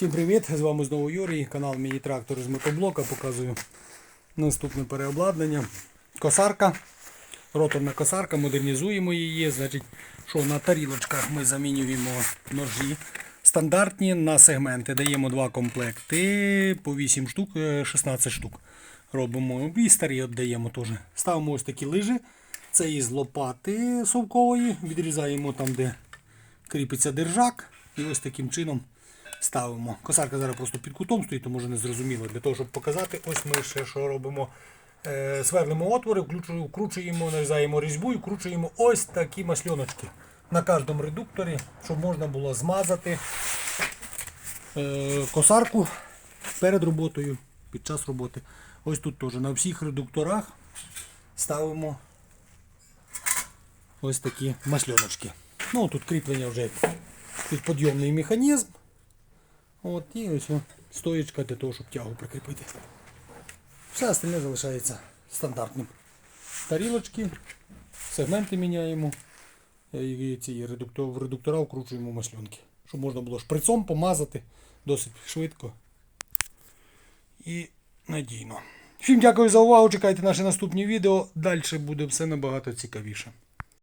Всім привіт! З вами знову Юрій, канал Мій трактор з мотоблока. Показую наступне переобладнання. Косарка, роторна косарка, модернізуємо її. Значить, що на тарілочках ми замінюємо ножі. Стандартні на сегменти. Даємо два комплекти по 8 штук, е, 16 штук. Робимо і старі віддаємо теж. Ставимо ось такі лижі. Це із лопати совкової. Відрізаємо там, де кріпиться держак. І ось таким чином ставимо. Косарка зараз просто під кутом стоїть, то може не зрозуміло. Для того, щоб показати, ось ми ще що робимо. Е, сверлимо отвори, вкручуємо, нарізаємо різьбу і вкручуємо ось такі масльоночки на кожному редукторі, щоб можна було змазати е, косарку перед роботою, під час роботи. Ось тут теж на всіх редукторах ставимо ось такі масльоночки. Ну, тут кріплення вже під підйомний механізм. От, і ось стоєчка для того, щоб тягу прикріпити. Все остальне залишається стандартним. Тарілочки, сегменти міняємо. І ці в редуктора вкручуємо масльонки. Щоб можна було шприцом помазати досить швидко і надійно. Всім дякую за увагу. Чекайте наші наступні відео. Далі буде все набагато цікавіше.